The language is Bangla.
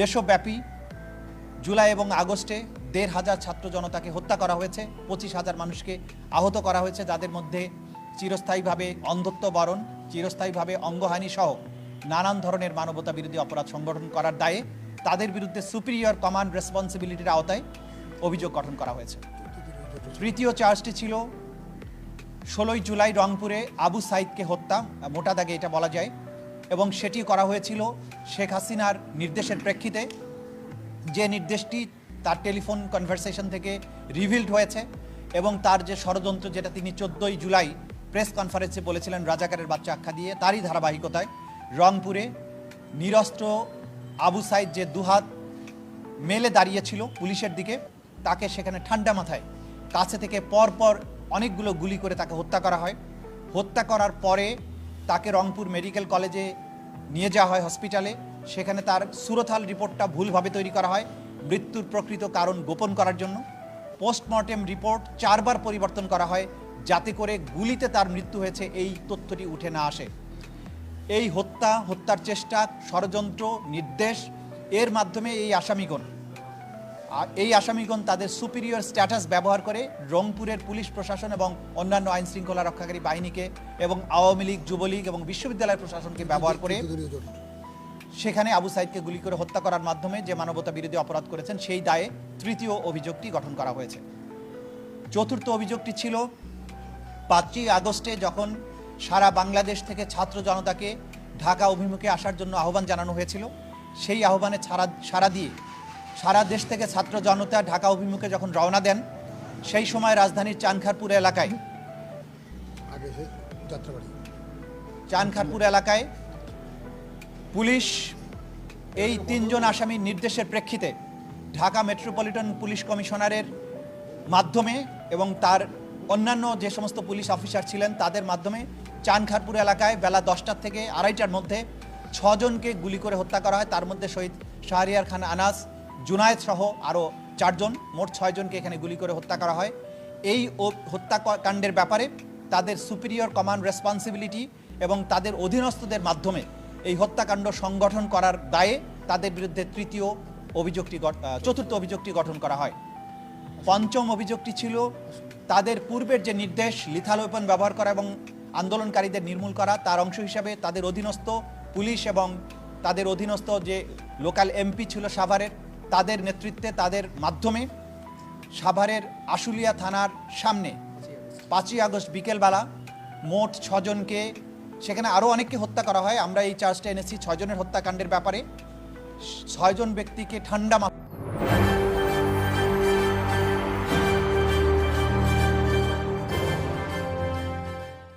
দেশব্যাপী জুলাই এবং আগস্টে দেড় হাজার ছাত্র জনতাকে হত্যা করা হয়েছে, পঁচিশ হাজার মানুষকে আহত করা হয়েছে, যাদের মধ্যে চিরস্থায়ীভাবে অন্ধত্ব বরণ, চিরস্থায়ীভাবে অঙ্গহানি সহ নানান ধরনের মানবতা বিরোধী অপরাধ সংগঠন করার দায়ে তাদের বিরুদ্ধে সুপিরিয়র কমান্ড রেসপন্সিবিলিটির আওতায় অভিযোগ গঠন করা হয়েছে। তৃতীয় চার্জটি ছিল ষোলোই জুলাই রংপুরে আবু সাইদকে হত্যা, মোটা দাগে এটা বলা যায়। এবং সেটি করা হয়েছিল শেখ হাসিনার নির্দেশের প্রেক্ষিতে। যে নির্দেশটি তার টেলিফোন কনভারসেশন থেকে রিভিল্ড হয়েছে এবং তার যে ষড়যন্ত্র যেটা তিনি চোদ্দোই জুলাই প্রেস কনফারেন্সে বলেছিলেন, রাজাকারের বাচ্চা আখ্যা দিয়ে, তারই ধারাবাহিকতায় রংপুরে নিরস্ত্র আবু সাইদ যে দুহাত মেলে দাঁড়িয়েছিল পুলিশের দিকে, তাকে সেখানে ঠান্ডা মাথায় কাছে থেকে পরপর অনেকগুলো গুলি করে তাকে হত্যা করা হয়। হত্যা করার পরে তাকে রংপুর মেডিকেল কলেজে নিয়ে যাওয়া হয় হসপিটালে। সেখানে তার সুরথাল রিপোর্টটা ভুলভাবে তৈরি করা হয়, মৃত্যুর প্রকৃত কারণ গোপন করার জন্য। পোস্টমর্টেম রিপোর্ট চারবার পরিবর্তন করা হয়, যাতে করে গুলিতে তার মৃত্যু হয়েছে, এই তথ্যটি উঠে না আসে। এই হত্যা, হত্যার চেষ্টা, ষড়যন্ত্র, নির্দেশ, এর মাধ্যমে এই আসামিগণ এই আসামিগণ তাদের সুপিরিয়র স্ট্যাটাস ব্যবহার করে রংপুরের পুলিশ প্রশাসন এবং অন্যান্য আইন শৃঙ্খলা রক্ষাকারী বাহিনীকে এবং আওয়ামী লীগ, যুবলীগ এবং বিশ্ববিদ্যালয় প্রশাসনকে ব্যবহার করে সেখানে আবু সাইদকে গুলি করে হত্যা করার মাধ্যমে যে মানবতা বিরোধী অপরাধ করেছেন, সেই দায়ে তৃতীয় অভিযোগটি গঠন করা হয়েছে। চতুর্থ অভিযোগটি ছিল, পাঁচই আগস্টে যখন সারা বাংলাদেশ থেকে ছাত্র জনতাকে ঢাকা অভিমুখে আসার জন্য আহ্বান জানানো হয়েছিল, সেই আহ্বানে ছাড়া সারা দিয়ে সারা দেশ থেকে ছাত্র জনতা ঢাকা অভিমুখে যখন রওনা দেন সেই সময় রাজধানীর চানখারপুর এলাকায় চানখারপুর এলাকায় পুলিশ এই তিনজন আসামির নির্দেশের প্রেক্ষিতে ঢাকা মেট্রোপলিটন পুলিশ কমিশনারের মাধ্যমে এবং তার অন্যান্য যে সমস্ত পুলিশ অফিসার ছিলেন তাদের মাধ্যমে চানখারপুর এলাকায় বেলা দশটার থেকে আড়াইটার মধ্যে ছজনকে গুলি করে হত্যা করা হয়। তার মধ্যে শহীদ শাহরিয়ার খান আনাস জুনায়েদ সহ আরও চারজন, মোট ছয়জনকে এখানে গুলি করে হত্যা করা হয়। এই হত্যাকাণ্ডের ব্যাপারে তাদের সুপিরিয়র কমান্ড রেসপন্সিবিলিটি এবং তাদের অধীনস্থদের মাধ্যমে এই হত্যাকাণ্ড সংগঠন করার দায়ে তাদের বিরুদ্ধে তৃতীয় অভিযোগটি চতুর্থ অভিযোগটি গঠন করা হয়। পঞ্চম অভিযোগটি ছিল তাদের পূর্বের যে নির্দেশ লিথাল ওয়েপন ব্যবহার করা এবং আন্দোলনকারীদের নির্মূল করা, তার অংশ হিসাবে তাদের অধীনস্থ পুলিশ এবং তাদের অধীনস্থ যে লোকাল এমপি ছিল সাভারের তাদের নেতৃত্বে, তাদের মাধ্যমে সাভারের আশুলিয়া থানার সামনে পাঁচই আগস্ট বিকেলবেলা মোট ছজনকে, সেখানে আরও অনেককে হত্যা করা হয়। আমরা এই চার্জটা এনেছি ছয়জনের হত্যাকাণ্ডের ব্যাপারে। ছয়জন ব্যক্তিকে ঠান্ডা মাথায়